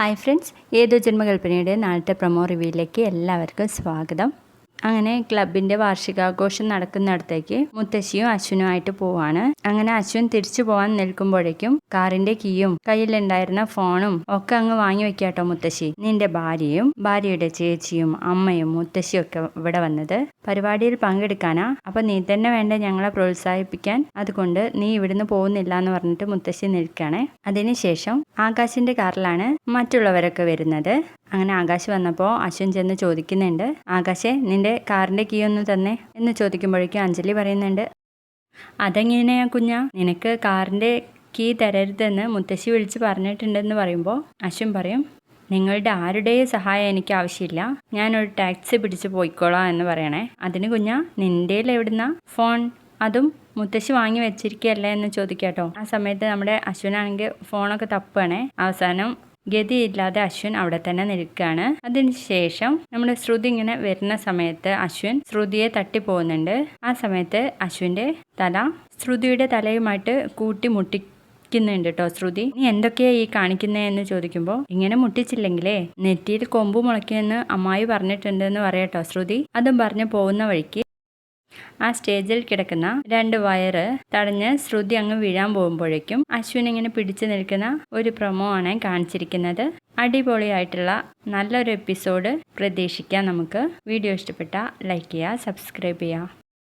Hi friends ഏതോ ജന്മകൽപ്പനയുടെ നാളത്തെ promo റിവ്യൂയിലേക്ക് എല്ലാവർക്കും സ്വാഗതം. അങ്ങനെ ക്ലബിന്റെ വാർഷികാഘോഷം നടക്കുന്നിടത്തേക്ക് മുത്തശ്ശിയും അശ്വിനുമായിട്ട് പോവാണ്. അങ്ങനെ അശ്വിൻ തിരിച്ചു പോവാൻ നിൽക്കുമ്പോഴേക്കും കാറിന്റെ കീയും കയ്യിലുണ്ടായിരുന്ന ഫോണും ഒക്കെ അങ്ങ് വാങ്ങി വെക്കാട്ടോ മുത്തശ്ശി. നിന്റെ ഭാര്യയും ഭാര്യയുടെ ചേച്ചിയും അമ്മയും മുത്തശ്ശിയും ഒക്കെ ഇവിടെ വന്നത് പരിപാടിയിൽ പങ്കെടുക്കാനാ. അപ്പൊ നീ തന്നെ വേണ്ട ഞങ്ങളെ പ്രോത്സാഹിപ്പിക്കാൻ. അതുകൊണ്ട് നീ ഇവിടുന്ന് പോകുന്നില്ല എന്ന് പറഞ്ഞിട്ട് മുത്തശ്ശി നിൽക്കുകയാണേ അതിനുശേഷം ആകാശിന്റെ കാറിലാണ് മറ്റുള്ളവരൊക്കെ വരുന്നത്. അങ്ങനെ ആകാശ് വന്നപ്പോൾ അശ്വൻ ചെന്ന് ചോദിക്കുന്നുണ്ട് ആകാശെ നിന്റെ കാറിന്റെ കീ ഒന്ന് തന്നെ എന്ന് ചോദിക്കുമ്പോഴേക്കും അഞ്ജലി പറയുന്നുണ്ട് അതെങ്ങനെയാ കുഞ്ഞ? നിനക്ക് കാറിന്റെ കീ തരരുതെന്ന് മുത്തശ്ശി വിളിച്ച് പറഞ്ഞിട്ടുണ്ടെന്ന് പറയുമ്പോൾ അശ്വൻ പറയും നിങ്ങളുടെ ആരുടെയും സഹായം എനിക്ക് ആവശ്യമില്ല. ഞാനൊരു ടാക്സി പിടിച്ച് പോയിക്കോളാം എന്ന് പറയണേ. അതിന് കുഞ്ഞ നിന്റെ എവിടുന്ന? ഫോൺ. അതും മുത്തശ്ശി വാങ്ങി വെച്ചിരിക്കുകയല്ലേ എന്ന് ചോദിക്കാട്ടോ. ആ സമയത്ത് നമ്മുടെ അശ്വനാണെങ്കിൽ ഫോണൊക്കെ തപ്പുകയാണേ അവസാനം ഗതിയില്ലാതെ അശ്വിൻ അവിടെ തന്നെ നിൽക്കുകയാണ്. അതിനുശേഷം നമ്മൾ ശ്രുതി ഇങ്ങനെ വരുന്ന സമയത്ത് അശ്വിൻ ശ്രുതിയെ തട്ടിപ്പോകുന്നുണ്ട്. ആ സമയത്ത് അശ്വിന്റെ തല ശ്രുതിയുടെ തലയുമായിട്ട് കൂട്ടി മുട്ടി ുന്നുണ്ട് കേട്ടോ ശ്രുതി. നീ എന്തൊക്കെയാ ഈ കാണിക്കുന്നേ? എന്ന് ചോദിക്കുമ്പോൾ ഇങ്ങനെ മുട്ടിച്ചില്ലെങ്കിലേ നെറ്റിയിൽ കൊമ്പ് മുളയ്ക്കുമെന്ന് അമ്മായി പറഞ്ഞിട്ടുണ്ടെന്ന് പറയാട്ടോ ശ്രുതി. അതും പറഞ്ഞു പോകുന്ന വഴിക്ക് ആ സ്റ്റേജിൽ കിടക്കുന്ന രണ്ട് വയറ് തടഞ്ഞ് ശ്രുതി അങ്ങ് വീഴാൻ പോകുമ്പോഴേക്കും അശ്വിൻ ഇങ്ങനെ പിടിച്ചു നിൽക്കുന്ന ഒരു പ്രൊമോ ആണ് കാണിച്ചിരിക്കുന്നത്. അടിപൊളിയായിട്ടുള്ള നല്ലൊരു എപ്പിസോഡ് പ്രതീക്ഷിക്കാം നമുക്ക്. വീഡിയോ ഇഷ്ടപ്പെട്ട ലൈക്ക് ചെയ്യുക സബ്സ്ക്രൈബ് ചെയ്യുക.